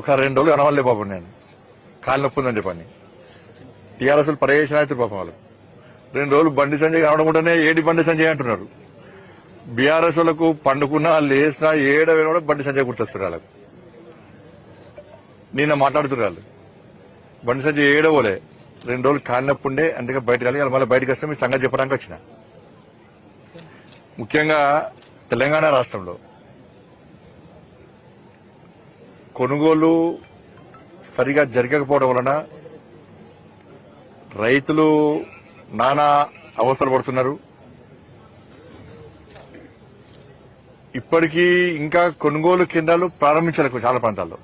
ఒక రెండు రోజులు అనవాలే పాపం నేను. కాలు నొప్పి ఉందని చెప్పని. టీఆర్ఎస్ పర్యవేక్షణ అయితే పాపం వాళ్ళు. రెండు రోజులు బండి సంజయ్ కూడానే ఏడి బండి సంజయ్ అంటున్నారు. బీఆర్ఎస్లకు పండుకున్నా లేసినా ఏడ కూడా బండి సంజయ్ గుర్తొస్తారు వాళ్ళకు. నిన్న మాట్లాడుతున్నారు వాళ్ళు. బండి సంజయ్ ఏడవలే రెండు రోజులు కాలినప్పుండే అందుకే బయటకు వెళ్ళి మళ్ళీ బయటకు వస్తే మీ సంగతి చెప్పడానికి వచ్చిన. ముఖ్యంగా తెలంగాణ రాష్ట్రంలో కొనుగోలు సరిగా జరగకపోవడం వలన రైతులు నానా అవస్థలు పడుతున్నారు. ఇప్పటికీ ఇంకా కొనుగోలు కేంద్రాలు ప్రారంభించలేదు చాలా ప్రాంతాల్లో.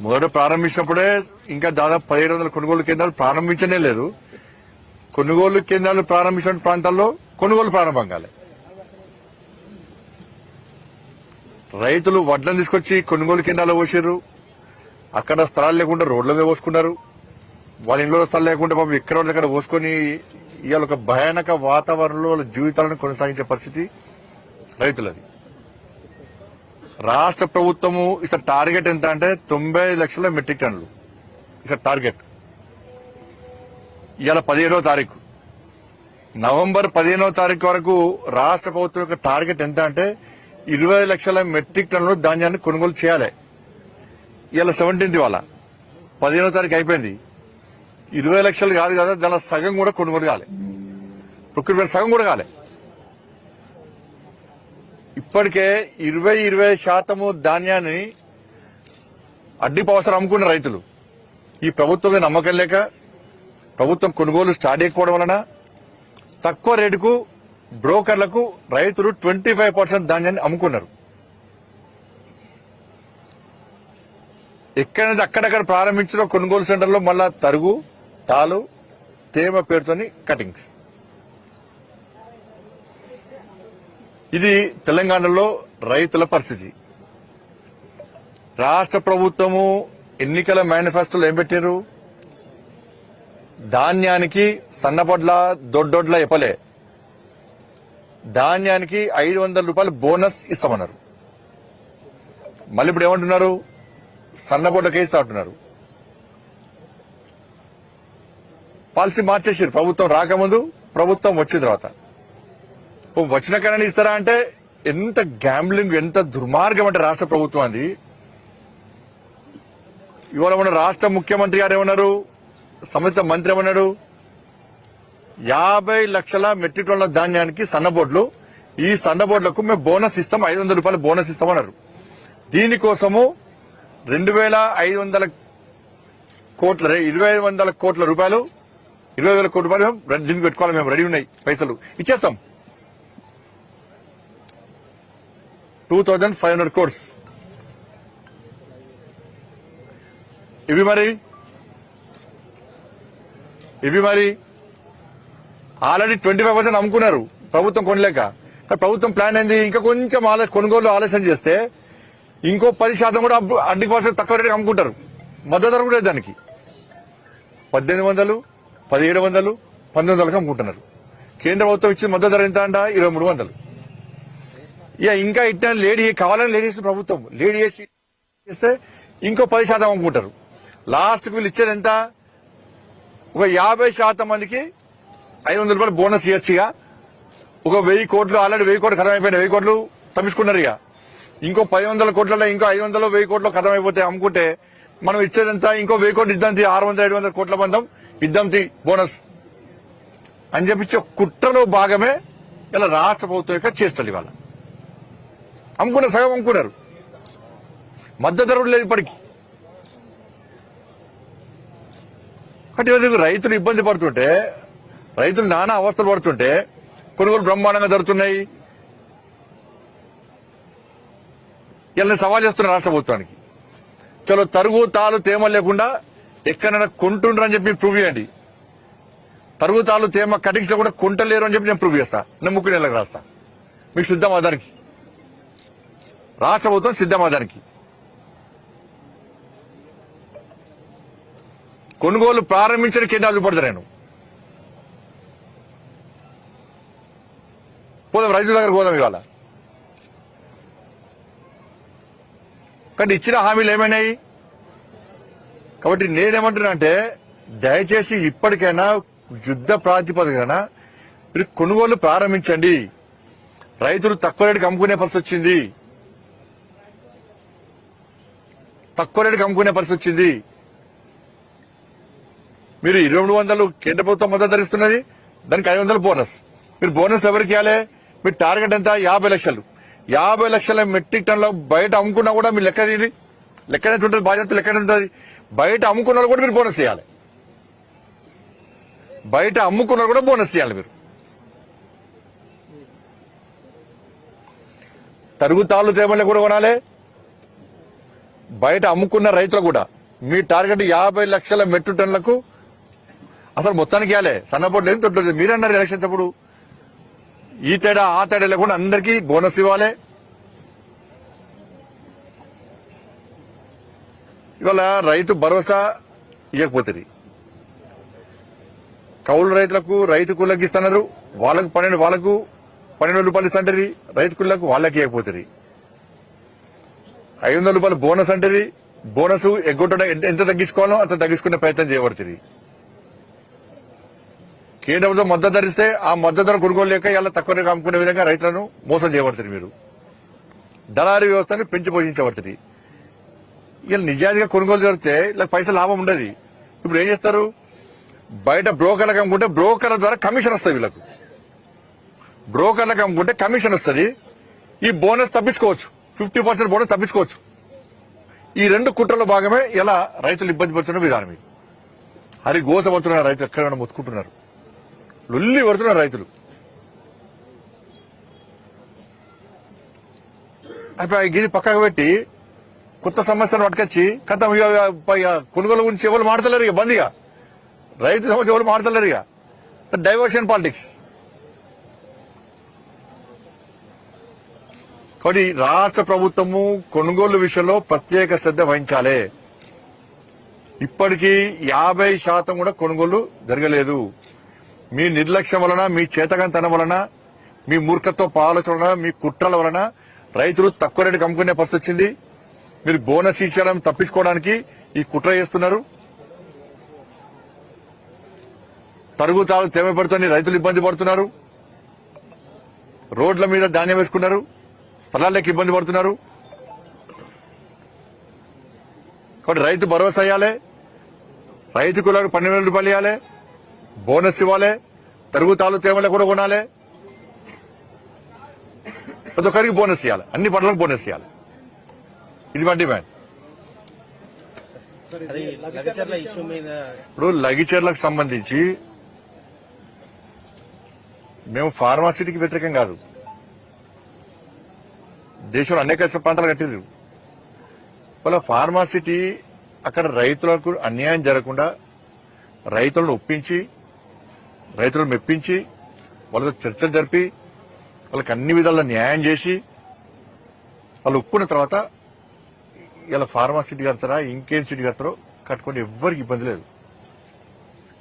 మొదట ప్రారంభించినప్పుడే ఇంకా దాదాపు పదిహేడు వందల కొనుగోలు కేంద్రాలు ప్రారంభించనే లేదు. కొనుగోలు కేంద్రాలు ప్రారంభించిన ప్రాంతాల్లో కొనుగోలు ప్రారంభం కాలే. రైతులు వడ్లను తీసుకొచ్చి కొనుగోలు కేంద్రాలు పోసారు అక్కడ స్థలాలు లేకుండా రోడ్ల మీద పోసుకున్నారు. వాళ్ళ ఇంట్లో స్థలం లేకుండా పాపం ఎక్కడ అక్కడ పోసుకొని ఇవాళ ఒక భయానక వాతావరణంలో వాళ్ళ జీవితాలను కొనసాగించే పరిస్థితి రైతులది. రాష్ట్ర ప్రభుత్వము ఇసలు టార్గెట్ ఎంత అంటే తొంభై లక్షల మెట్రిక్ టన్నులు. ఇసలు టార్గెట్. ఇవాళ పదిహేడవ తారీఖు. నవంబర్ పదిహేనవ తారీఖు వరకు రాష్ట్ర ప్రభుత్వం యొక్క టార్గెట్ ఎంత అంటే ఇరవై లక్షల మెట్రిక్ టన్నులు ధాన్యాన్ని కొనుగోలు చేయాలి. ఇవాళ సెవెంటీన్త్ ఇవాళ. పదిహేనో తారీఖు అయిపోయింది. ఇరవై లక్షలు కాదు కదా దాని సగం కూడా కొనుగోలు కాలే. ప్రొక్యూర్మెంట్ సగం కూడా కాలే. ఇప్పటికే ఇరవై ఇరవై శాతము ధాన్యాన్ని అడ్డి పవసరం అమ్ముకున్న రైతులు. ఈ ప్రభుత్వం నమ్మకం లేక ప్రభుత్వం కొనుగోలు స్టార్ట్ చేయకపోవడం వలన తక్కువ రేటుకు బ్రోకర్లకు రైతులు ట్వంటీ ఫైవ్ పర్సెంట్ ధాన్యాన్ని అమ్ముకున్నారు. ఎక్కడైతే అక్కడక్కడ ప్రారంభించిన కొనుగోలు సెంటర్లో మళ్ళా తరుగు తాలు తేమ పేరుతోని కటింగ్స్. ఇది తెలంగాణలో రైతుల పరిస్థితి. రాష్ట్ర ప్రభుత్వము ఎన్నికల మేనిఫెస్టోలో ఏం పెట్టారు ధాన్యానికి సన్నపడ్ల దొడ్డొడ్ల ఇప్పలే ధాన్యానికి ఐదు వందల రూపాయలు బోనస్ ఇస్తామన్నారు. మళ్ళీ ఇప్పుడు ఏమంటున్నారు? సన్నపొడ్లకే ఇస్తా అంటున్నారు. పాలసీ మార్చేసారు. ప్రభుత్వం రాకముందు ప్రభుత్వం వచ్చిన తర్వాత. వచ్చిన కన్నా ఇస్తారా అంటే ఎంత గ్యాంబ్లింగ్ ఎంత దుర్మార్గం అంటే రాష్ట్ర ప్రభుత్వం అది. ఇవాళ మన రాష్ట్ర ముఖ్యమంత్రి గారు ఏమన్నారు? సంబంధిత మంత్రి ఏమన్నాడు? యాభై లక్షల మెట్రిక్ టన్నుల ధాన్యానికి సన్నబోట్లు. ఈ సన్నబోట్లకు మేము బోనస్ ఇస్తాం ఐదు వందల రూపాయలు బోనస్ ఇస్తామన్నారు. దీనికోసము రెండు వేల ఐదు వందల కోట్ల ఇరవై ఐదు వందల కోట్ల రూపాయలు ఇరవై వేల కోట్ల రూపాయలు మేము దీనికి పెట్టుకోవాలి మేము రెడీ ఉన్నాయి పైసలు. ఇచ్చేస్తాం. Two thousand five hundred crores ఇవి మరి? ఇవి మరి? ఆల్రెడీ ట్వంటీ ఫైవ్ పర్సెంట్ అమ్ముకున్నారు ప్రభుత్వం కొనలేక. ప్రభుత్వం ప్లాన్ ఏంది? ఇంకా కొంచెం ఆలస్యం కొనుగోలు ఆలస్యం చేస్తే ఇంకో పది శాతం కూడా అప్పు- అడ్డి పర్సెంట్ తక్కువ రేటుకి అమ్ముకుంటారు. మద్దతు ధర కూడా దానికి. పద్దెనిమిది వందలు పదిహేడు వందలు పంతొమ్మిది వందలకు అమ్ముకుంటున్నారు. కేంద్ర ప్రభుత్వం ఇచ్చిన మద్దతు ధర ఎంత అంట? ఇరవై మూడు వందలు. ఇక ఇంకా ఇట్లా లేడీ కావాలని లేడీ చేసిన ప్రభుత్వం. లేడీ చేసి చేస్తే ఇంకో పది శాతం అమ్ముకుంటారు. లాస్ట్కి వీళ్ళు ఇచ్చేది ఎంత? ఒక యాభై శాతం మందికి ఐదు వందల రూపాయలు బోనస్ ఇవ్వచ్చుగా ఒక వెయ్యి కోట్లు ఆల్రెడీ వెయ్యి కోట్లు ఖతం అయిపోయినాయి వెయ్యి కోట్లు తప్పించుకున్నారు ఇక. ఇంకో పది వందల కోట్లలో ఇంకో ఐదు వందలు వెయ్యి కోట్లు ఖతం అయిపోతే అమ్ముకుంటే మనం ఇచ్చేదంతా ఇంకో వెయ్యి కోట్లు ఇద్దాం తీ ఆరు వందల ఏడు వందల కోట్ల బంధం. ఇద్దాం తీ బోనస్. అని చెప్పించే కుట్రలో భాగమే ఇలా రాష్ట్ర ప్రభుత్వం యొక్క చేస్తారు ఇవాళ. అమ్ముకున్నారు సగం అమ్ముకున్నారు. మద్దతు ధరలు లేదు ఇప్పటికి. కాబట్టి రైతులు ఇబ్బంది పడుతుంటే రైతులు నానా అవస్థలు పడుతుంటే కొనుగోలు బ్రహ్మాండంగా జరుగుతున్నాయి. ఇలా సవాల్ చేస్తున్నారు రాష్ట్ర ప్రభుత్వానికి. చలో తరుగు తాలు తేమ లేకుండా ఎక్కడైనా కొంటుండ్రని చెప్పి ప్రూవ్ చేయండి. తరుగు తాలు తేమ కటింగ్స్ కూడా కొంటలేరు అని చెప్పి నేను ప్రూవ్ చేస్తా. నేను ముక్కు నెలకు రాస్తా. మీకు సిద్ధమా దానికి? రాష్ట్ర ప్రభుత్వం సిద్ధమా దానికి. కొనుగోలు ప్రారంభించిన కేంద్రాలు చూపడతా నేను. పోదాం రైతుల దగ్గర పోదాం ఇవాళ. కానీ ఇచ్చిన హామీలు ఏమైనాయి? కాబట్టి నేనేమంటున్నానంటే దయచేసి ఇప్పటికైనా యుద్ధ ప్రాతిపదికన మీరు కొనుగోలు ప్రారంభించండి. రైతులు తక్కువ రేటుకి అమ్ముకునే పరిస్థితి వచ్చింది. తక్కువ రేటుకి అమ్ముకునే పరిస్థితి వచ్చింది. మీరు ఇరవై మూడు వందలు కేంద్ర ప్రభుత్వం మద్దతు ధరిస్తున్నది దానికి ఐదు వందలు బోనస్. మీరు బోనస్ ఎవరికి ఇవ్వాలి? మీ టార్గెట్ ఎంత? యాభై లక్షలు. యాభై లక్షల మెట్రిక్ టన్ల బయట అమ్ముకున్నా కూడా మీరు లెక్క తీయండి. లెక్క ఉంటుంది బాధ్యత లెక్క ఉంటుంది. బయట అమ్ముకున్న వాళ్ళు కూడా మీరు బోనస్ ఇవ్వాలి బయట అమ్ముకున్న కూడా బోనస్ ఇవ్వాలి మీరు. తరుగుతాళ్ళు తేమల్ని కూడా కొనాలి. బయట అమ్ముకున్న రైతులు కూడా మీ టార్గెట్ యాభై లక్షల మెట్రిక్ టన్లకు అసలు మొత్తానికి ఇవ్వాలి సన్నపోటు లేదు తొట్టు మీరన్నారు ఎలక్షన్స్ అప్పుడు. ఈ తేడా ఆ తేడా లేకుండా అందరికీ బోనస్ ఇవ్వాలి. ఇవాళ రైతు భరోసా ఇవ్వకపోతుంది. కౌలు రైతులకు రైతు కూలకి ఇస్తున్నారు. వాళ్ళకు పన్నెండు వాళ్ళకు పన్నెండు రూపాయలు ఇస్తుంటారు. రైతు కూలకు వాళ్ళకి ఇవ్వకపోతుంది. ఐదు వందల రూపాయలు బోనస్ అంటది బోనస్ ఎగ్గొట్టడం ఎంత తగ్గించుకోవాలో అంత తగ్గించుకునే ప్రయత్నం చేయబడుతుంది. కేంద్ర ప్రభుత్వం మద్దతు ధరిస్తే ఆ మద్దతు ధర కొనుగోలు లేక ఇలా తక్కువ రేటు అమ్ముకునే విధంగా రైతులను మోసం చేయబడుతుంది మీరు. దళారీ వ్యవస్థను పెంచి పోషించబడుతుంది ఇలా నిజాయితీగా కొనుగోలు జరిగితే ఇలా పైసలు లాభం ఉండదు. ఇప్పుడు ఏం చేస్తారు? బయట బ్రోకర్లకు అమ్ముకుంటే బ్రోకర్ల ద్వారా కమిషన్ వస్తుంది వీళ్ళకు. బ్రోకర్లకు అమ్ముకుంటే కమిషన్ వస్తుంది. ఈ బోనస్ తప్పించుకోవచ్చు. ఫిఫ్టీ పర్సెంట్ బోనస్ తప్పించుకోవచ్చు. ఈ రెండు కుట్రలో భాగమే ఇలా రైతులు ఇబ్బంది పడుతున్న విధానం ఇది హరి గోసపడుతున్నారు రైతులు ఎక్కడ మొత్తుకుంటున్నారు? లొల్లి పడుతున్నారు రైతులు. అయిపోయి గిది పక్కకు పెట్టి కొత్త సమస్యను పట్టుకొచ్చి కథ కొనుగోలు గురించి ఎవరు మాడతలేరు ఇక బందిగా రైతు సమస్య ఎవరు మాడతలేరు ఇక. డైవర్షన్ పాలిటిక్స్ కాబట్టి రాష్ట్ర ప్రభుత్వము కొనుగోలు విషయంలో ప్రత్యేక శ్రద్ధ వహించాలి. ఇప్పటికీ యాభై శాతం కూడా కొనుగోలు జరగలేదు. మీ నిర్లక్ష్యం వలన మీ చేతకంతనం వలన మీ మూర్ఖత్వ ఆలోచన వలన మీ కుట్రల వలన రైతులు తక్కువ రేటుకి అమ్ముకునే పరిస్థితి వచ్చింది. మీరు బోనస్ ఇచ్చడం తప్పించుకోవడానికి ఈ కుట్ర చేస్తున్నారు. తరుగు తాగు తేమ పడుతుంది రైతులు ఇబ్బంది పడుతున్నారు. రోడ్ల మీద ధాన్యం వేసుకున్నారు స్థలాలకు ఇబ్బంది పడుతున్నారు. కాబట్టి రైతు భరోసా ఇవ్వాలి రైతు కులకు పన్నెండు వేల రూపాయలు ఇవ్వాలి బోనస్ ఇవ్వాలి తరుగు తాలు తేమలు కూడా కొనాలి. ప్రతి ఒక్కరికి బోనస్ ఇవ్వాలి అన్ని పంటలకు బోనస్ ఇవ్వాలి. ఇది మా డిమాండ్ ఇప్పుడు లగిచర్లకు సంబంధించి మేము ఫార్మాసిటీకి వ్యతిరేకం కాదు. దేశంలో అనేక ప్రాంతాలు కట్టింది వాళ్ళ ఫార్మాసిటీ అక్కడ రైతులకు అన్యాయం జరగకుండా రైతులను ఒప్పించి రైతులను మెప్పించి వాళ్ళతో చర్చలు జరిపి వాళ్ళకి అన్ని విధాల న్యాయం చేసి వాళ్ళు ఒప్పుకున్న తర్వాత ఇలా ఫార్మాసిటీ కడతారా ఇంకేం సిటీ కడతారో కట్టుకుంటే ఎవ్వరికి ఇబ్బంది లేదు.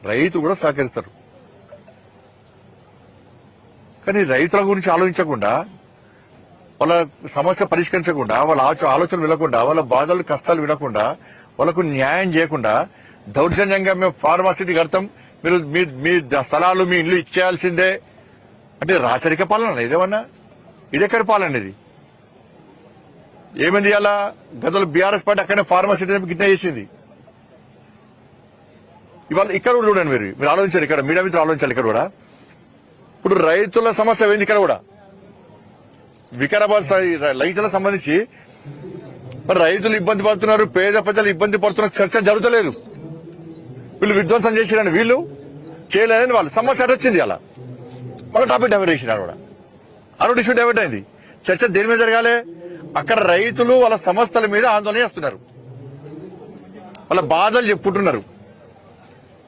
రైతు కూడా సహకరిస్తారు. కానీ రైతుల గురించి ఆలోచించకుండా వాళ్ళ సమస్య పరిష్కరించకుండా వాళ్ళ ఆచ- ఆలోచనలు వినకుండా వాళ్ళ బాధలు కష్టాలు వినకుండా వాళ్ళకు న్యాయం చేయకుండా దౌర్జన్యంగా మేము ఫార్మాసిటీ కడతాం మీరు మీ మీ స్థలాలు మీ ఇల్లు ఇచ్చేయాల్సిందే. అంటే రాచరిక పాలన ఇదేమన్నా ఇదెక్కడి పాలన ఇది ఏమైంది అలా గతంలో బీఆర్ఎస్ పార్టీ అక్కడనే ఫార్మాసిటీ గిట్ట చేసింది. ఇవాళ ఇక్కడ కూడా చూడండి మీరు. మీరు ఆలోచించారు ఇక్కడ మీడియా మీద ఆలోచించాలి ఇక్కడ కూడా. ఇప్పుడు రైతుల సమస్య ఏంది ఇక్కడ కూడా? వికారాబాద్ సై- రైతులకు సంబంధించి మరి రైతులు ఇబ్బంది పడుతున్నారు పేద ప్రజలు ఇబ్బంది పడుతున్న చర్చ జరుగుతలేదు. వీళ్ళు విధ్వంసం చేసిరని వీళ్ళు చేయలేదని వాళ్ళు సమస్య అటు వచ్చింది అలా. మళ్ళీ టాపిక్ డైవర్ట్ చేసినారు కూడా. అరుడు ఇష్యూ డైవర్ట్ అయింది. చర్చ దేని మీద జరగాలి? అక్కడ రైతులు వాళ్ళ సమస్యల మీద ఆందోళన చేస్తున్నారు. వాళ్ళ బాధలు చెప్పుకుంటున్నారు.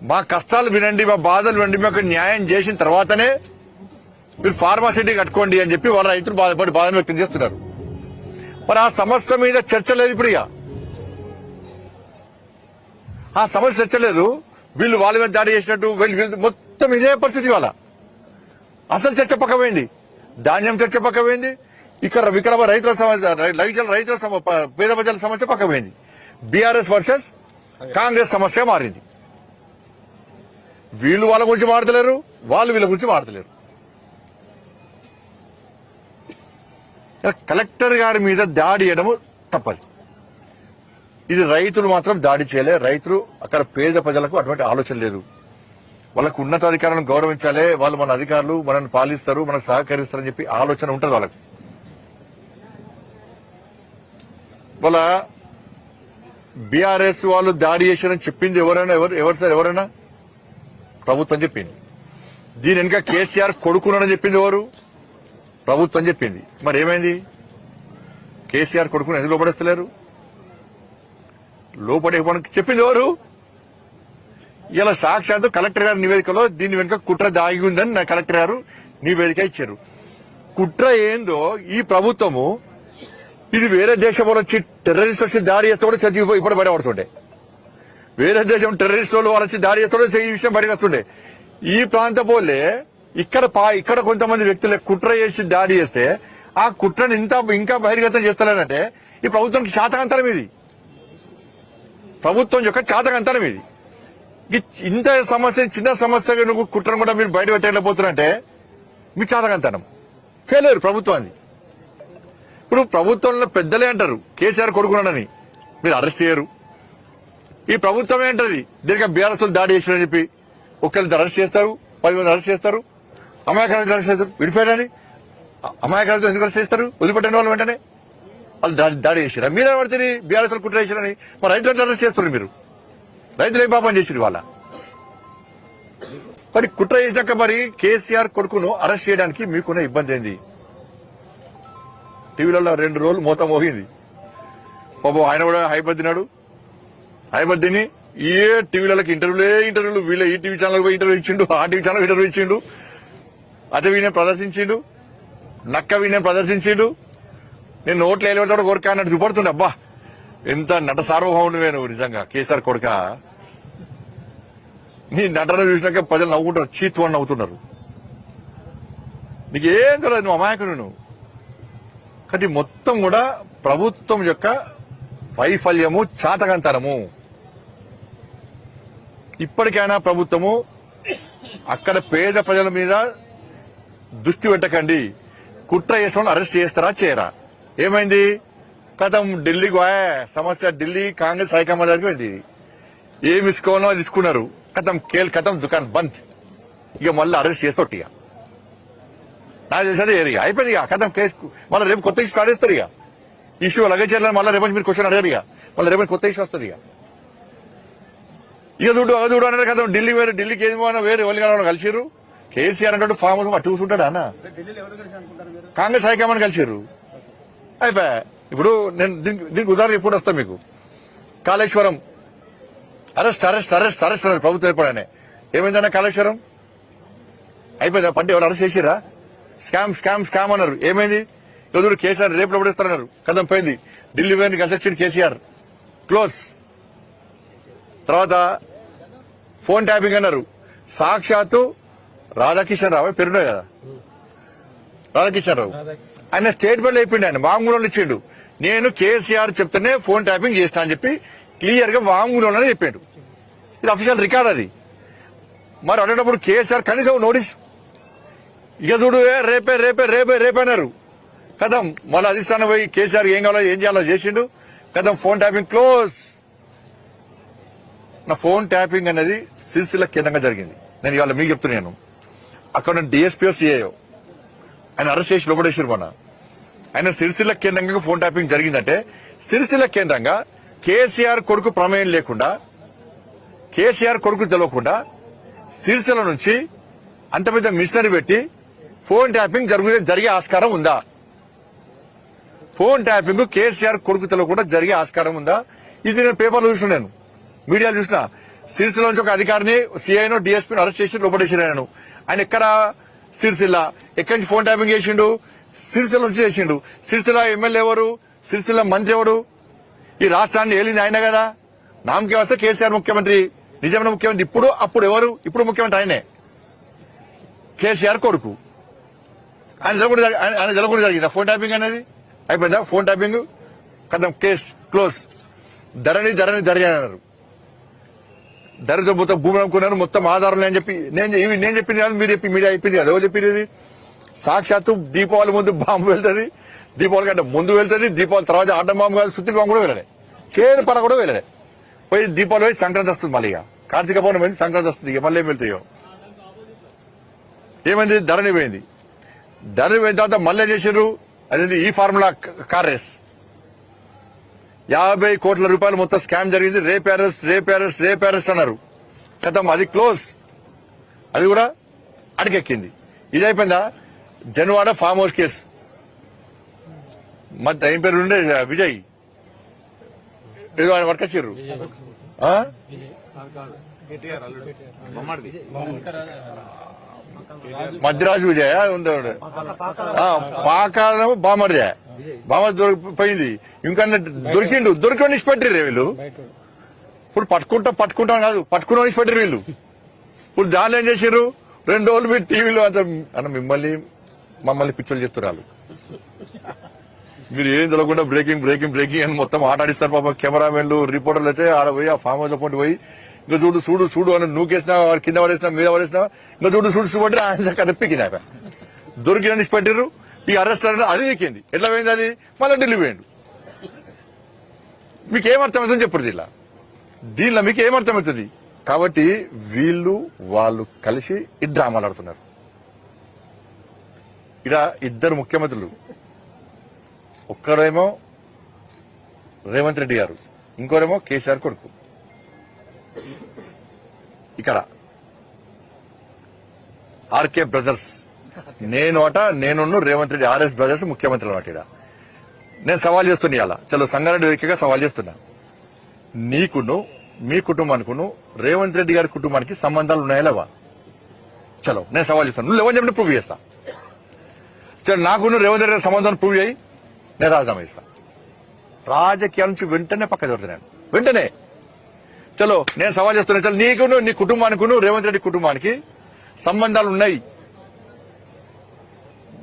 మా కష్టాలు వినండి మా బాధలు వినండి మాకు న్యాయం చేసిన తర్వాతనే మీరు ఫార్మాసిటీ కట్టుకోండి అని చెప్పి వాళ్ళ రైతులు బాధపడి బాధను వ్యక్తం చేస్తున్నారు. మరి ఆ సమస్య మీద చర్చ లేదు ఇప్పుడు ఇక. ఆ సమస్య చచ్చలేదు వీళ్ళు వాళ్ళ మీద దాడి చేసినట్టు వీళ్ళు వీళ్ళు మొత్తం ఇదే పరిస్థితి వాళ్ళ అసలు చర్చ పక్కపోయింది ధాన్యం చర్చ పక్కపోయింది ఇక్కడ విక్రమ రైతుల సమస్య రైతుల సమ- పేద ప్రజల సమస్య పక్కపోయింది బీఆర్ఎస్ వర్సెస్ కాంగ్రెస్ సమస్య మారింది. వీళ్ళు వాళ్ళ గురించి మాడతలేరు వాళ్ళు వీళ్ళ గురించి మాడతలేరు కలెక్టర్ గారి మీద దాడి చేయడము తప్పదు. ఇది రైతులు మాత్రం దాడి చేయలే. రైతులు అక్కడ పేద ప్రజలకు అటువంటి ఆలోచన లేదు. వాళ్ళకు ఉన్నతాధికారులను గౌరవించాలి. వాళ్ళు మన అధికారులు మనల్ని పాలిస్తారు మనకు సహకరిస్తారని చెప్పి ఆలోచన ఉంటుంది వాళ్ళకి. వాళ్ళ బీఆర్ఎస్ వాళ్ళు దాడి చేశారని చెప్పింది ఎవరైనా? ఎవరు? ఎవరు సార్? ఎవరైనా? ప్రభుత్వం చెప్పింది. దీని వెనుక కేసీఆర్ కొడుకున్నాడని చెప్పింది ఎవరు? ప్రభుత్వం చెప్పింది. మరి ఏమైంది? కేసీఆర్ కొడుకుని ఎందుకు లోపడేస్తలేరు? లోపడేయడానికి చెప్పింది ఎవరు? ఇలా సాక్షాత్తు కలెక్టర్ గారి నివేదికలో దీని వెనుక కుట్ర దాగి ఉందని నా కలెక్టర్ గారు నివేదిక ఇచ్చారు. కుట్ర ఏందో ఈ ప్రభుత్వము ఇది వేరే దేశం వాళ్ళు వచ్చి టెర్రరిస్ట్ వచ్చి దాడి చేస్తే కూడా ఇప్పుడు బయటపడుతుండే వేరే దేశం టెర్రరిస్ట్ వాళ్ళు వచ్చి దాడి చేస్తే ఈ విషయం బయటకొస్తుండే ఈ ప్రాంత పోలే ఇక్కడ పా ఇక్కడ కొంతమంది వ్యక్తులు కుట్ర చేసి దాడి చేస్తే ఆ కుట్రను ఇంత ఇంకా బహిర్గతం చేస్తారంటే ఈ ప్రభుత్వానికి శాతకంతరం ఇది. ప్రభుత్వం యొక్క చాతకంతనం ఇది ఇంత సమస్య చిన్న సమస్యగా నువ్వు కుట్రను కూడా మీరు బయట పెట్టలేకపోతున్నారంటే మీ చాతకంతనం ఫెయిల్యూర్ ప్రభుత్వాన్ని. ఇప్పుడు ప్రభుత్వంలో పెద్దలే అంటారు కేసీఆర్ కొడుకున్నాడని. మీరు అరెస్ట్ చేయరు. ఈ ప్రభుత్వం ఏంటది? దీనికి బీఆర్ఎస్ దాడి చేసారని చెప్పి ఒక్కరిని అరెస్ట్ చేస్తారు పది మంది అరెస్ట్ చేస్తారు అమాయకాలను అరెస్ట్ చేస్తారు. విడిపోయాడని? అమాయకాలతో ఎందుకు అరెస్ట్ చేస్తారు? వదిలిపెట్టని వాళ్ళు వెంటనే? వాళ్ళు దాడి దాడి చేశారా మీరే పడితే బీఆర్ఎస్ కుట్ర చేశారని మరి రైతులు అరెస్ట్ చేస్తున్నారు మీరు? రైతులు ఏం పాపం చేసిరు వాళ్ళ మరి కుట్ర చేశాక మరి కేసీఆర్ కొడుకును అరెస్ట్ చేయడానికి మీకున్న ఇబ్బంది ఏంది? టీవీలలో రెండు రోజులు మూత మోగింది. పాపం ఆయన కూడా హైబద్ తిన్నాడు హైబద్ తిని ఏ టీవీలకి ఇంటర్వ్యూలే ఇంటర్వ్యూలు వీళ్ళ ఈ టీవీ ఛానల్ పోయి ఇంటర్వ్యూ ఇచ్చిండు ఆ టీవీ ఛానల్ ఇంటర్వ్యూ ఇచ్చిండు. అదే వీనే ప్రదర్శించిండు. నక్క వీనే ప్రదర్శించిండు. నేను నోట్లు వేలబెడతాడు కొడుక అన్నట్టు చూపడుతుండే అబ్బా. ఎంత నట సార్వభౌముడు నువ్వు నిజంగా. కేసీఆర్ కొడుక. నీ నటన చూసినాక ప్రజలు నవ్వుకుంటారు చీత్ అని నవ్వుతున్నారు. నీకేం తెలియదు నువ్వు అమాయకుడు నువ్వు. కానీ మొత్తం కూడా ప్రభుత్వం యొక్క వైఫల్యము చాతకంతరము. ఇప్పటికైనా ప్రభుత్వము అక్కడ పేద ప్రజల మీద దృష్టి పెట్టకండి. కుట్ర చేసిన అరెస్ట్ చేస్తారా చేయరా? ఏమైంది? కథం ఢిల్లీకి పోయా సమస్య ఢిల్లీ కాంగ్రెస్ హైకమాండ్ దగ్గరికి వెళ్ళింది. ఏమి తీసుకోవాలో అది తీసుకున్నారు. కథం కేల్ కథం దుకాణం బంద్. ఇక మళ్ళీ అరెస్ట్ చేస్తాడు ఇక. నాకు తెలిసేది ఏరియా అయిపోయింది ఇక. కథం కేసు మళ్ళీ రేపు కొత్త ఇష్యూ స్టార్ట్ చేస్తారు ఇక. ఇష్యూ అలాగే చేయాలని మళ్ళీ రేపు మీరు క్వశ్చన్ అడగారు ఇక. మళ్ళీ రేపు కొత్త ఇష్యూ వస్తుంది ఇక. ఇక చూడు అగ చూడు అన్నారు కదా ఢిల్లీ వేరే ఢిల్లీకి ఏది పోయినా వేరే ఎవరిగా కలిసిరు కేసీఆర్ అంటే ఫామ్ హౌస్ అటు చూసుంటాడా అన్న కాంగ్రెస్ హైకమాండ్ కలిసిర్రు. అయిపోయా ఇప్పుడు నేను దీనికి దీనికి ఉదాహరణ ఎప్పుడు వస్తా మీకు? Kaleshwaram. Arrest arrest arrest arrest అన్నారు ప్రభుత్వం ఏర్పడనే ఏమైందన్నా కాళేశ్వరం? అయిపోయిందా? పంట ఎవరు అరెస్ట్ చేసిరా స్కామ్ స్కామ్ స్కామ్ అన్నారు. ఏమైంది? ఎదురు కేసీఆర్ రేపు పడిస్తారన్నారు కథం పోయింది. ఢిల్లీ పోయింది కలిసి కేసీఆర్. క్లోజ్. తర్వాత ఫోన్ ట్యాపింగ్ అన్నారు. సాక్షాత్తు రాధాకిషన్ రావు పెరుగున్నాయి కదా? రాధాకిషన్ రావు. ఆయన స్టేట్మెంట్ అయిపోయింది ఆయన వాంగ్మూలంలో ఇచ్చిండు. నేను కేసీఆర్ చెప్తేనే ఫోన్ ట్యాపింగ్ చేస్తా అని చెప్పి క్లియర్గా వాంగ్మూలంలోనే చెప్పాడు. ఇది అఫీషియల్ రికార్డ్ అది. మరి అడిగినప్పుడు కేసీఆర్ కనీసం నోటీస్ ఇక చూడు రేపే రేపే రేపే రేపే అన్నారు. కదం మళ్ళీ అధిష్టానం పోయి కేసీఆర్ ఏం కావాలో ఏం చేయాలో చేసిండు. కదం ఫోన్ ట్యాపింగ్ క్లోజ్. నా ఫోన్ ట్యాపింగ్ అనేది సిరిసిల్ల కేంద్రంగా జరిగింది. నేను ఇవాళ మీకు చెప్తున్నాను. అక్కడ డిఎస్పీఓ సిఐఓ ఆయన అరెస్ట్ చేసి లోపడేసారు మన ఆయన సిరిసిల్ల కేంద్రంగా ఫోన్ ట్యాపింగ్ జరిగిందంటే సిరిసిల్ల కేంద్రంగా కేసీఆర్ కొడుకు ప్రమేయం లేకుండా కేసీఆర్ కొడుకు తెలవకుండా సిరిసిల్ల నుంచి అంత పెద్ద మిషనరీ పెట్టి ఫోన్ ట్యాపింగ్ జరుగు జరిగే ఆస్కారం ఉందా? ఫోన్ ట్యాపింగ్ కేసీఆర్ కొడుకు తెలవకుండా జరిగే ఆస్కారం ఉందా? ఇది నేను పేపర్లో చూసిన నేను. మీడియాలో చూసిన. సిరిసిల్ల నుంచి ఒక అధికారిని సిఐను డిఎస్పీని అరెస్ట్ చేసి లోపడేసారు ఆయన ఎక్కడ సిరిసిల్ల. ఎక్కడి నుంచి ఫోన్ ట్యాపింగ్ చేసిండు? సిరిసిల్ల నుంచి చేసిండు. సిరిసిల్ల ఎమ్మెల్యే ఎవరు? సిరిసిల్ల మంత్రి ఎవడు? ఈ రాష్ట్రాన్ని ఏలింది ఆయన కదా. నామకే వస్తే కేసీఆర్ ముఖ్యమంత్రి నిజమైన ముఖ్యమంత్రి. ఇప్పుడు అప్పుడు ఎవరు? ఇప్పుడు ముఖ్యమంత్రి ఆయనే. కేసీఆర్ కొడుకు. ఆయన జరగకుండా ఆయన జరగకుండా జరిగిందా? ఫోన్ ట్యాపింగ్ అనేది? అయిపోయిందా? Phone tapping? కథం కేస్ క్లోజ్. ధరణి ధరణి ధరణి అన్నారు ధరతో మొత్తం భూమి అమ్ముకున్నాను మొత్తం ఆధారం అని చెప్పి నేను ఇవి నేను చెప్పింది కాదు మీరు చెప్పి మీడియా చెప్పింది కాదు ఎవరు చెప్పింది సాక్షాత్తు దీపావళి ముందు బాంబు వెళ్తుంది దీపావళి కంటే ముందు వెళ్తుంది దీపావళి తర్వాత ఆటం బాంబు కాదు సుత్తి బాంబు కూడా వెళ్ళలే. చేరు పడ కూడా వెళ్ళలే. పోయి దీపావళి పోయి సంక్రాంతి వస్తుంది మళ్ళీ కార్తీక పౌర్ణమి పోయింది సంక్రాంతి వస్తుంది ఇక మళ్ళీ ఏం వెళ్తాయో ఏమైంది? ధరణి పోయింది. ధరణి పోయిన తర్వాత మళ్ళీ చేసారు అదేంటి ఈ ఫార్ములా కార్ రేస్. యాభై కోట్ల రూపాయలు మొత్తం స్కామ్ జరిగింది. Rape arrest rape arrest rape arrest అన్నారు. గతం అది క్లోజ్. అది కూడా అడిగెక్కింది. ఇది అయిపోయిందా? Janwada farm house case. మధ్య ఏం పేరు ఉండే? విజయ్. ఏదో ఆయన వర్కొచ్చారు మద్రాసు విజయ? ఉంది ఆవిడ. పాకాలం బామర్దే. బామర్ దొరికిపోయింది ఇంకా దొరికిండు. దొరికిన ఇచ్చిపెట్టారు వీళ్ళు. ఇప్పుడు పట్టుకుంటా పట్టుకుంటాం కాదు. పట్టుకున్న ఇచ్చిపెట్టారు వీళ్ళు. ఇప్పుడు దాన్ని ఏం చేసారు రెండు రోజులు మీరు టీవీలో అంత అన్న మిమ్మల్ని మమ్మల్ని పిచ్చోళ్ళు చెప్తున్నారు మీరు ఏం తెలియకుండా బ్రేకింగ్ బ్రేకింగ్ బ్రేకింగ్ అని మొత్తం ఆట ఆడిస్తారు పాప కెమెరామెన్లు రిపోర్టర్లు అయితే ఆడ పోయి ఆ ఫామ్ హౌస్ పోటీ పోయి ఇంకా చూడు చూడు చూడు అని నూకేసినా కింద పడేసినా మీద పడేసినా ఇంకా చూడు చూడు చూపట్టి ఆయన కనిపించింది ఆయన దొరికిన పెట్టారు ఈ అరెస్ట్ అనేది అది ఎక్కింది ఎట్లా పోయింది అది? మళ్ళీ ఢిల్లీ పోయిండు. మీకు ఏమర్థమవుతుందని చెప్పరు ఇలా? దీనిలో మీకు ఏమర్థమవుతుంది కాబట్టి వీళ్ళు వాళ్ళు కలిసి ఈ డ్రామాలు ఆడుతున్నారు. ఇక్కడ ఇద్దరు ముఖ్యమంత్రులు. ఒక్కరేమో రేవంత్ రెడ్డి గారు ఇంకోరేమో కేసీఆర్ కొడుకు. ఇక్కడ ఆర్కే బ్రదర్స్ నేను అట నేను రేవంత్ రెడ్డి ఆర్ఎస్ బ్రదర్స్ ముఖ్యమంత్రులు అన్నమాట నేను సవాల్ చేస్తున్నా అలా చలో సంగారెడ్డి వేదికగా సవాల్ చేస్తున్నా. నీకును మీ కుటుంబానికును రేవంత్ రెడ్డి గారి కుటుంబానికి సంబంధాలు ఉన్నాయా లేవా? చలో నేను సవాల్ చేస్తాను నువ్వు లేవని చెప్పి ప్రూవ్ చేస్తా. చలో నాకును రేవంత్ రెడ్డి గారి సంబంధాన్ని ప్రూవ్ చేయి. నేను రాజీనామా ఇస్తా రాజకీయాల నుంచి వెంటనే పక్క దొరుకుతున్నాను వెంటనే. చలో నేను సవాల్ చేస్తున్నా. చలో నీకును నీ కుటుంబానికిను రేవంత్ రెడ్డి కుటుంబానికి సంబంధాలు ఉన్నాయి.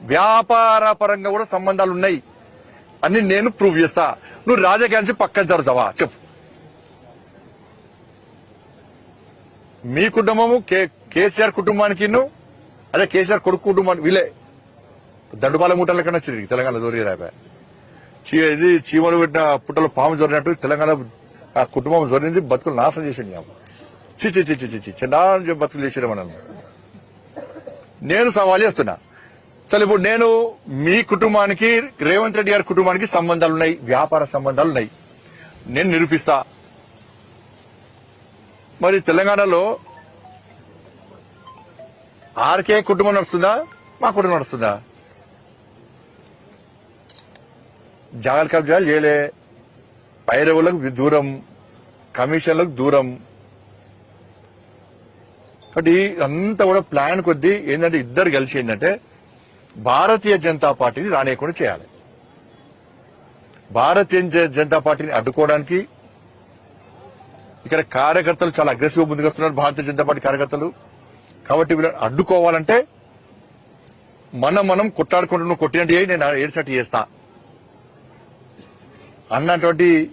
వ్యాపార పరంగా కూడా సంబంధాలు ఉన్నాయి. అని నేను ప్రూవ్ చేస్తా. నువ్వు రాజకీయాల పక్కన జరుగుతావా? చెప్పు. మీ కుటుంబము కే- కేసీఆర్ కుటుంబానికి అదే కేసీఆర్ కొడుకు కుటుంబానికి వీలే దండుపాల ముఠాల కన్నా చిరిగి తెలంగాణ దొరికి రాబా చీ ఇది చీమలు పెట్టిన పుట్టలో పాము జొరినట్టు తెలంగాణ ఆ కుటుంబం జొరింది బతుకులు నాశనం చేసింది జ్ఞాపకం. చి చి చి చి చి చిన్న బతుకులు చేసిన మనల్ని. నేను సవాల్ చేస్తున్నా. సరే ఇప్పుడు నేను మీ కుటుంబానికి రేవంత్ రెడ్డి గారి కుటుంబానికి సంబంధాలు ఉన్నాయి వ్యాపార సంబంధాలు ఉన్నాయి నేను నిరూపిస్తా. మరి తెలంగాణలో ఆర్కే కుటుంబం నడుస్తుందా? మా కుటుంబం నడుస్తుందా? జాగాలు కబ్జాలు చేయలే. పైరవులకు దూరం. కమిషన్లకు దూరం. కాబట్టి అంతా కూడా ప్లాన్ కొద్దీ ఏంటంటే ఇద్దరు కలిసి ఏంటంటే భారతీయ జనతా పార్టీని రానియకుండా చేయాలి. భారతీయ జనతా పార్టీని అడ్డుకోవడానికి ఇక్కడ కార్యకర్తలు చాలా అగ్రెసివ్ ముందుకొస్తున్నారు భారతీయ జనతా పార్టీ కార్యకర్తలు. కాబట్టి వీళ్ళని అడ్డుకోవాలంటే మనం మనం కొట్లాడుకుంటున్న కొట్టినట్టు నేను ఏడ్చినట్టు చేస్తా. అన్నటువంటి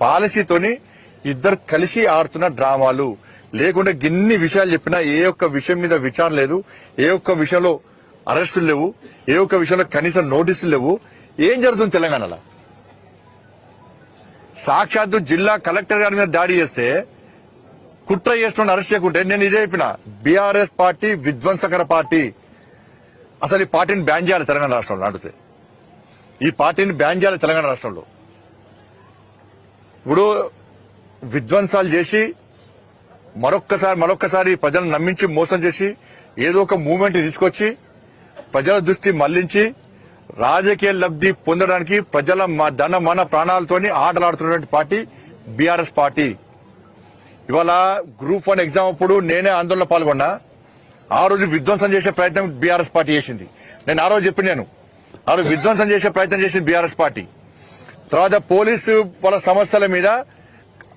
పాలసీతోని ఇద్దరు కలిసి ఆడుతున్న డ్రామాలు. లేకుంటే గిన్ని విషయాలు చెప్పినా ఏ ఒక్క విషయం మీద విచారం లేదు ఏ ఒక్క విషయంలో అరెస్టులు లేవు. ఏ ఒక్క విషయంలో కనీసం నోటీసులు లేవు. ఏం జరుగుతుంది తెలంగాణలో? సాక్షాత్తు జిల్లా కలెక్టర్ గారి మీద దాడి చేస్తే కుట్ర చేస్తున్న అరెస్ట్ చేయకుంటే నేను ఇదే చెప్పిన బీఆర్ఎస్ పార్టీ విధ్వంసకర పార్టీ. అసలు ఈ పార్టీని బ్యాన్ చేయాలి తెలంగాణ రాష్ట్రంలో అడిగితే ఈ పార్టీని బ్యాన్ చేయాలి తెలంగాణ రాష్ట్రంలో. ఇప్పుడు విధ్వంసాలు చేసి మరొక్కసారి మరొక్కసారి ప్రజలను నమ్మించి మోసం చేసి ఏదో ఒక మూమెంట్ తీసుకొచ్చి ప్రజల దృష్టి మళ్ళించి రాజకీయ లబ్ధి పొందడానికి ప్రజల మ- ధన మన ప్రాణాలతోని ఆటలాడుతున్నటువంటి పార్టీ బీఆర్ఎస్ పార్టీ. ఇవాళ గ్రూప్ వన్ ఎగ్జామ్ అప్పుడు నేనే ఆందోళన పాల్గొన్నా. ఆ రోజు విధ్వంసం చేసే ప్రయత్నం బీఆర్ఎస్ పార్టీ చేసింది. నేను ఆ రోజు చెప్పి నేను. ఆ రోజు విధ్వంసం చేసే ప్రయత్నం చేసింది బీఆర్ఎస్ పార్టీ. తర్వాత పోలీసు వాళ్ళ సమస్యల మీద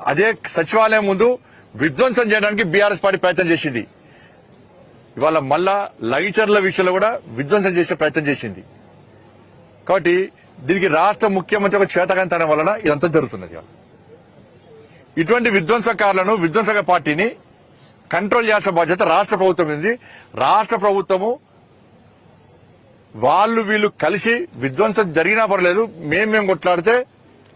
అదే సచివాలయం ముందు విధ్వంసం చేయడానికి బీఆర్ఎస్ పార్టీ ప్రయత్నం చేసింది. ఇవాళ మళ్ళా లైచర్ల విషయంలో కూడా విధ్వంసం చేసే ప్రయత్నం చేసింది. కాబట్టి దీనికి రాష్ట్ర ముఖ్యమంత్రి ఒక చేతకంతనం వలన ఇదంతా జరుగుతున్నది ఇటువంటి విధ్వంసకారులను విధ్వంసక పార్టీని కంట్రోల్ చేయాల్సిన బాధ్యత రాష్ట్ర ప్రభుత్వం ఉంది రాష్ట్ర ప్రభుత్వము వాళ్ళు వీళ్ళు కలిసి విధ్వంసం జరిగినా పర్లేదు మేమేం కొట్లాడితే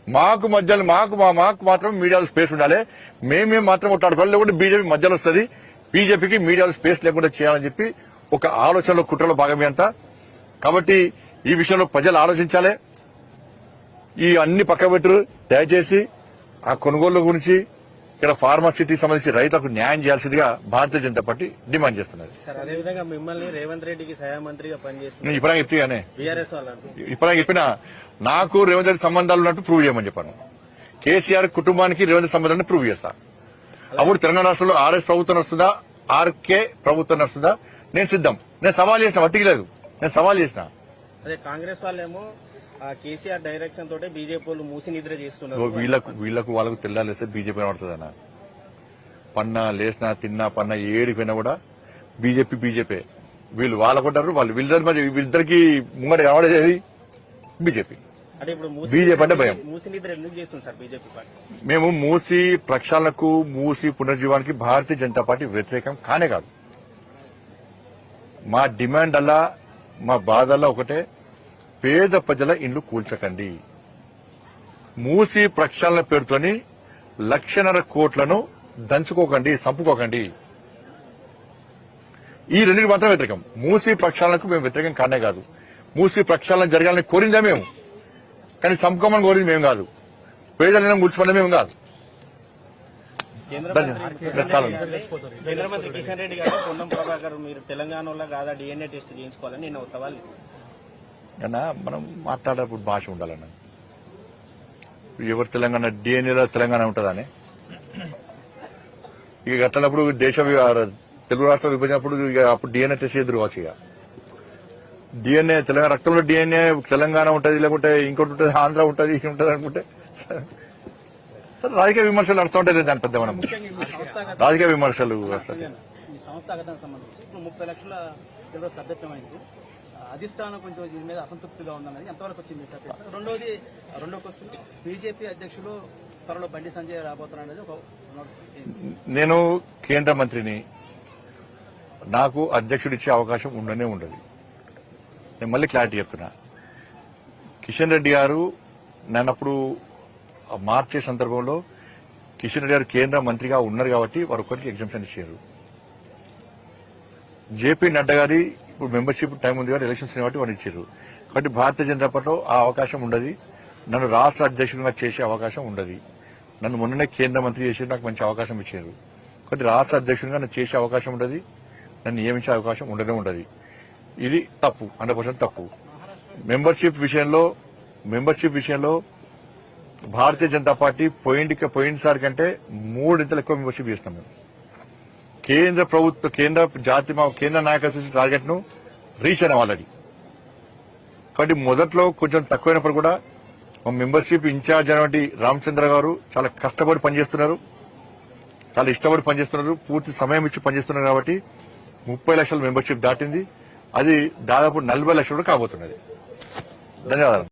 మాకు మధ్యలో మాకు మా మాకు మాత్రం మీడియాలో స్పేస్ ఉండాలి. మేమేం మాత్రం కొట్లాడుకోవాలి. లేకుంటే బీజేపీ మధ్యలో వస్తుంది. బీజేపీకి మీడియాలో స్పేస్ లేకుండా చేయాలని చెప్పి ఒక ఆలోచనలో కుట్రలో భాగమే అంతా. కాబట్టి ఈ విషయంలో ప్రజలు ఆలోచించాలి. ఈ అన్ని పక్క పెట్టరు దయచేసి ఆ కొనుగోళ్ళ గురించి ఇక్కడ ఫార్మాసిటీ సంబంధించి రైతులకు న్యాయం చేయాల్సిందిగా భారతీయ జనతా పార్టీ డిమాండ్ చేస్తున్నది. సార్ అదేవిధంగా మిమ్మల్ని రేవంత్ రెడ్డికి సహాయ మంత్రిగా పనిచేస్తున్న నేను ఇప్పుడే చెప్తానే. ఇప్పుడే చెప్పిన నాకు రేవంత్ రెడ్డి సంబంధాలు ఉన్నట్టు ప్రూవ్ చేయమని చెప్పాను. కేసీఆర్ కుటుంబానికి రేవంత్ రెడ్డి సంబంధాన్ని ప్రూవ్ చేస్తా. అప్పుడు తెలంగాణ రాష్ట్రంలో ఆర్ఎస్ ప్రభుత్వం వస్తుందా ఆర్కే ప్రభుత్వం వస్తుందా నేను సిద్ధం. నేను సవాల్ చేసిన వట్టికి లేదు. నేను సవాల్ చేసిన. అదే కాంగ్రెస్ వాళ్ళేమో కేసీఆర్ డైరెక్షన్ తోటే బీజేపీ వాళ్ళు మూసి నిద్ర చేస్తున్నారు. వీళ్ళకు వీళ్ళకు వాళ్ళకు తెల్లాలేస్తే బీజేపీ కనబడుతుందన్న. పన్నా లేచినా తిన్నా పన్నా ఏడికి పోయినా కూడా బీజేపీ బీజేపీ. వీళ్ళు వాళ్ళకుంటారు వాళ్ళు వీళ్ళిద్దరు మరి వీళ్ళిద్దరికి ముంగట కనబడేది బీజేపీ. అంటే ఇప్పుడు మూసి బీజేపీ అంటే భయం. మూసి నిద్ర ఎందుకు చేస్తుంది సార్ బీజేపీ పార్టీ? మేము మూసి ప్రక్షాళనకు మూసి పునర్జీవానికి భారతీయ జనతా పార్టీ వ్యతిరేకం కానే కాదు. మా డిమాండ్ అలా మా బాధల్లా ఒకటే. పేద ప్రజల ఇండ్లు కూల్చకండి. మూసి ప్రక్షాళన పేరుతోని లక్షన్నర కోట్లను దంచుకోకండి చంపుకోకండి ఈ రెండింటి మాత్రం వ్యతిరేకం. మూసి ప్రక్షాళనకు మేము వ్యతిరేకం కానే కాదు. మూసి ప్రక్షాళన జరగాలని కోరిందే మేము. కానీ చంపుకోమని కోరింది మేము కాదు. పేదలను కూర్చుకోవడం మేము కాదు. కేంద్ర ధన్యవాదాలు. మంత్రి చాలు. కేంద్ర మంత్రి కిషన్ రెడ్డి గారు పొన్నం ప్రభాకర్ మీరు తెలంగాణ వల్ల కాదా డిఎన్ఏ టెస్ట్ చేయించుకోవాలని నేను ఒక సవాల్ ఇస్తాను అన్న మనం మాట్లాడేటప్పుడు భాష ఉండాలన్న. ఎవరు తెలంగాణ డిఎన్ఏలో తెలంగాణ ఉంటుందని? ఇక కట్టినప్పుడు దేశ తెలుగు రాష్ట్రాలు విభజినప్పుడు ఇక అప్పుడు డిఎన్ఏ టెస్ట్ ఎదురు కావచ్చు ఇక. డిఎన్ఏ తెలంగాణ రక్తంలో డిఎన్ఏ తెలంగాణ ఉంటది లేకుంటే ఇంకోటి ఉంటుంది ఆంధ్ర ఉంటది ఉంటది అనుకుంటే. సరే రాజకీయ విమర్శలు నడుస్తూ ఉంటాయి దాని పెద్ద మనం. రాజకీయ విమర్శలు అధిష్టానం కొంచెం దీని మీద అసంతృప్తిగా ఉందన్నది ఎంతవరకు వచ్చింది సభ్యత్వం రెండోది రెండో క్వశ్చన్ బీజేపీ అధ్యక్షులు త్వరలో బండి సంజయ్ రాబోతున్నారు అనేది ఒక నేను కేంద్ర మంత్రిని. నాకు అధ్యక్షుడు ఇచ్చే అవకాశం ఉండనే ఉండదు. నేను మళ్ళీ క్లారిటీ చెప్తున్నా. కిషన్ రెడ్డి గారు నన్నప్పుడు మార్చే సందర్భంలో కిషన్ రెడ్డి గారు కేంద్ర మంత్రిగా ఉన్నారు కాబట్టి వారు ఒక్కరికి ఎగ్జామ్షన్ ఇచ్చారు. జేపీ నడ్డా గారి ఇప్పుడు మెంబర్షిప్ టైం ఉంది కాబట్టి ఎలక్షన్స్ కాబట్టి వారు ఇచ్చారు. కాబట్టి భారతీయ జనతా పార్టీలో ఆ అవకాశం ఉండదు. నన్ను రాష్ట్ర అధ్యక్షుడిగా చేసే అవకాశం ఉండదు. నన్ను మొన్ననే కేంద్ర మంత్రి చేసి నాకు మంచి అవకాశం ఇచ్చారు. కాబట్టి రాష్ట్ర అధ్యక్షుడిగా నన్ను చేసే అవకాశం ఉండదు. నన్ను నియమించే అవకాశం ఉండనే ఉండదు. ఇది తప్పు హండ్రెడ్ పర్సెంట్ తప్పు. మెంబర్షిప్ విషయంలో మెంబర్షిప్ విషయంలో భారతీయ జనతా పార్టీ పోయింటి పోయినసారి కంటే మూడింతలు ఎక్కువ మెంబర్షిప్ చేసినాం మేము. కేంద్ర ప్రభుత్వ కేంద్ర జాతి మా కేంద్ర నాయకత్వ టార్గెట్ను రీచ్ అయిన ఆల్రెడీ కాబట్టి మొదట్లో కొంచెం తక్కువైనప్పుడు కూడా మా మెంబర్షిప్ ఇన్ఛార్జ్ అయినటువంటి రామచంద్ర గారు చాలా కష్టపడి పనిచేస్తున్నారు. చాలా ఇష్టపడి పనిచేస్తున్నారు. పూర్తి సమయం ఇచ్చి పనిచేస్తున్నారు కాబట్టి ముప్పై లక్షల మెంబర్షిప్ దాటింది. అది దాదాపు నలభై లక్షలు కూడా కాబోతున్నది. ధన్యవాదాలు.